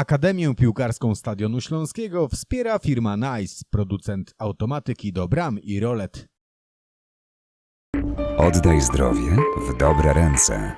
Akademię Piłkarską Stadionu Śląskiego wspiera firma Nice, producent automatyki do bram i rolet. Oddaj zdrowie w dobre ręce.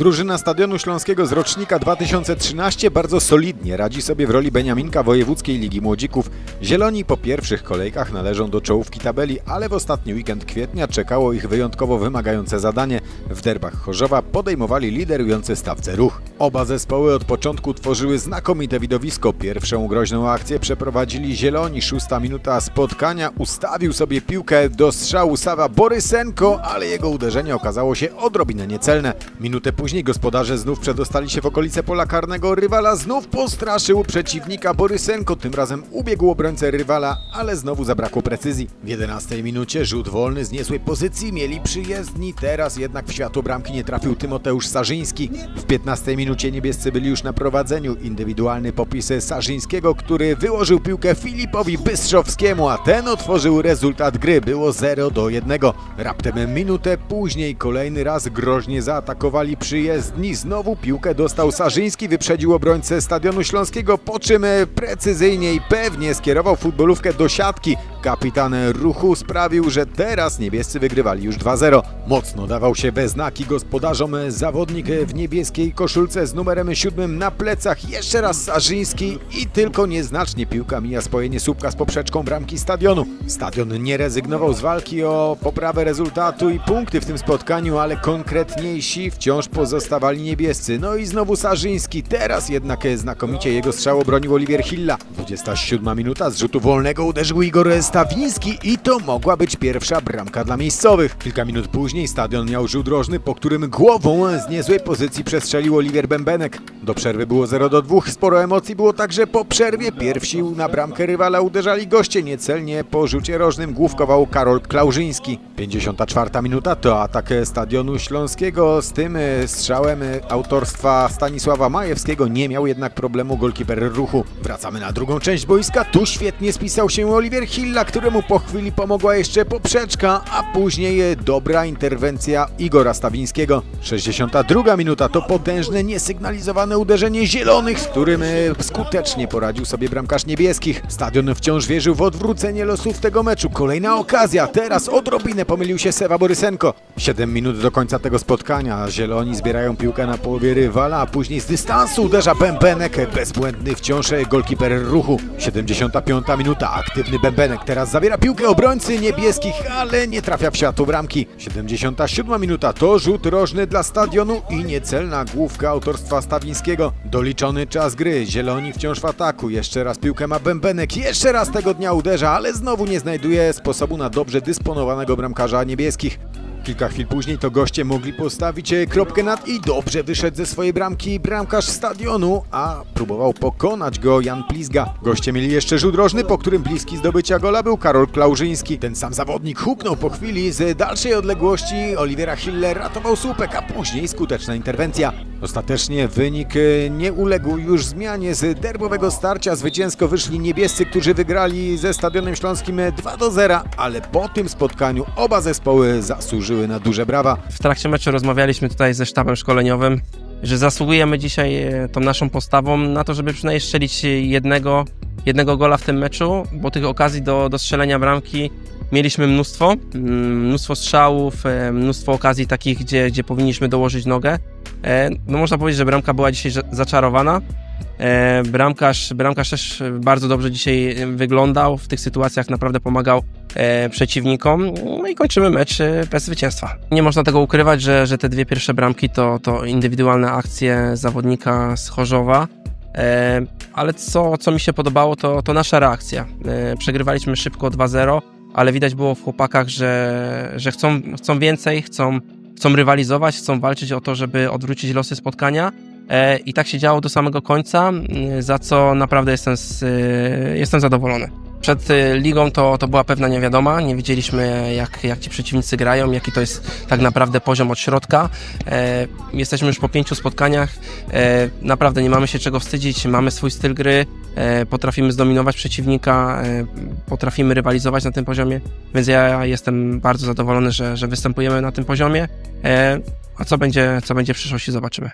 Drużyna Stadionu Śląskiego z rocznika 2013 bardzo solidnie radzi sobie w roli Beniaminka Wojewódzkiej Ligi Młodzików. Zieloni po pierwszych kolejkach należą do czołówki tabeli, ale w ostatni weekend kwietnia czekało ich wyjątkowo wymagające zadanie. W derbach Chorzowa podejmowali liderujący stawce ruch. Oba zespoły od początku tworzyły znakomite widowisko. Pierwszą groźną akcję przeprowadzili Zieloni. Szósta minuta spotkania ustawił sobie piłkę do strzału Sawa Borysenko, ale jego uderzenie okazało się odrobinę niecelne. Minutę później gospodarze znów przedostali się w okolice pola karnego. Rywala znów postraszył przeciwnika Borysenko. Tym razem ubiegł obrońcę rywala, ale znowu zabrakło precyzji. W 11 minucie rzut wolny z niezłej pozycji mieli przyjezdni. Teraz jednak w światło bramki nie trafił Tymoteusz Sarzyński. W 15 minucie niebiescy byli już na prowadzeniu. Indywidualny popis Sarzyńskiego, który wyłożył piłkę Filipowi Bystrzowskiemu, a ten otworzył rezultat gry. Było 0 do 1. Raptem minutę później kolejny raz groźnie zaatakowali przyjezdni. Znowu piłkę dostał Sarzyński, wyprzedził obrońcę Stadionu Śląskiego, po czym precyzyjnie i pewnie skierował futbolówkę do siatki. Kapitan ruchu sprawił, że teraz niebiescy wygrywali już 2-0. Mocno dawał się we znaki gospodarzom zawodnik w niebieskiej koszulce z numerem 7 na plecach. Jeszcze raz Sarzyński i tylko nieznacznie piłka mija spojenie słupka z poprzeczką bramki stadionu. Stadion nie rezygnował z walki o poprawę rezultatu i punkty w tym spotkaniu, ale konkretniejsi wciąż pozostawali niebiescy. No i znowu Sarzyński, teraz jednak znakomicie jego strzał obronił Oliwier Hilla. 27 minuta z rzutu wolnego uderzył Igor Stawiński i to mogła być pierwsza bramka dla miejscowych. Kilka minut później stadion miał rzut rożny, po którym głową z niezłej pozycji przestrzelił Oliwier Bębenek. Do przerwy było 0 do 2, sporo emocji było także po przerwie. Pierwsi na bramkę rywala uderzali goście, niecelnie po rzucie rożnym główkował Karol Klaużyński. 54 minuta to atak stadionu śląskiego z tym e, strzałem autorstwa Stanisława Majewskiego nie miał jednak problemu golkiper ruchu. Wracamy na drugą część boiska. Tu świetnie spisał się Oliwier Hilla, któremu po chwili pomogła jeszcze poprzeczka, a później dobra interwencja Igora Stawińskiego. 62 minuta to potężne, niesygnalizowane uderzenie zielonych, z którym skutecznie poradził sobie bramkarz niebieskich. Stadion wciąż wierzył w odwrócenie losów tego meczu. Kolejna okazja, teraz odrobinę pomylił się Sewa Borysenko. 7 minut do końca tego spotkania. Zieloni zbierają piłkę na połowie rywala, a później z dystansu uderza Bębenek. Bezbłędny wciąż golkiper ruchu. 75 minuta. Aktywny Bębenek teraz zabiera piłkę obrońcy niebieskich, ale nie trafia w światło bramki. 77 minuta to rzut rożny dla stadionu i niecelna główka autorstwa Stawińskiego. Doliczony czas gry. Zieloni wciąż w ataku. Jeszcze raz piłkę ma Bębenek. Jeszcze raz tego dnia uderza, ale znowu nie znajduje sposobu na dobrze dysponowanego bramkarza niebieskich. Kilka chwil później to goście mogli postawić e, kropkę nad i dobrze wyszedł ze swojej bramki bramkarz stadionu, a próbował pokonać go Jan Plizga. Goście mieli jeszcze rzut rożny, po którym bliski zdobycia gola był Karol Klaużyński. Ten sam zawodnik huknął po chwili z dalszej odległości. Oliwiera Hiller ratował słupek, a później skuteczna interwencja. Ostatecznie wynik e, nie uległ już zmianie. Z derbowego starcia zwycięsko wyszli niebiescy, którzy wygrali ze Stadionem Śląskim 2 do 0, ale po tym spotkaniu oba zespoły zasłużyły na duże brawa. W trakcie meczu rozmawialiśmy tutaj ze sztabem szkoleniowym, że zasługujemy dzisiaj e, tą naszą postawą na to, żeby przynajmniej strzelić jednego, jednego gola w tym meczu, bo tych okazji do, do strzelenia bramki mieliśmy mnóstwo. Mnóstwo strzałów, e, mnóstwo okazji takich, gdzie, gdzie powinniśmy dołożyć nogę. E, No można powiedzieć, że bramka była dzisiaj za- zaczarowana. E, Bramkarz, bramkarz też bardzo dobrze dzisiaj wyglądał, w tych sytuacjach naprawdę pomagał przeciwnikom. No i kończymy mecz bez zwycięstwa. Nie można tego ukrywać, że, że te dwie pierwsze bramki to, to indywidualne akcje zawodnika z Chorzowa. Ale co, co mi się podobało, to, to nasza reakcja. Przegrywaliśmy szybko 2-0, ale widać było w chłopakach, że, że chcą, chcą więcej, chcą, chcą rywalizować, chcą walczyć o to, żeby odwrócić losy spotkania. E, I tak się działo do samego końca, m, za co naprawdę jestem, z, e, jestem zadowolony. Przed ligą to, to była pewna niewiadoma, nie wiedzieliśmy jak, jak ci przeciwnicy grają, jaki to jest tak naprawdę poziom od środka. E, jesteśmy już po pięciu spotkaniach, e, naprawdę nie mamy się czego wstydzić, mamy swój styl gry, e, potrafimy zdominować przeciwnika, e, potrafimy rywalizować na tym poziomie, więc ja jestem bardzo zadowolony, że, że występujemy na tym poziomie. E, a co będzie, co będzie w przyszłości zobaczymy.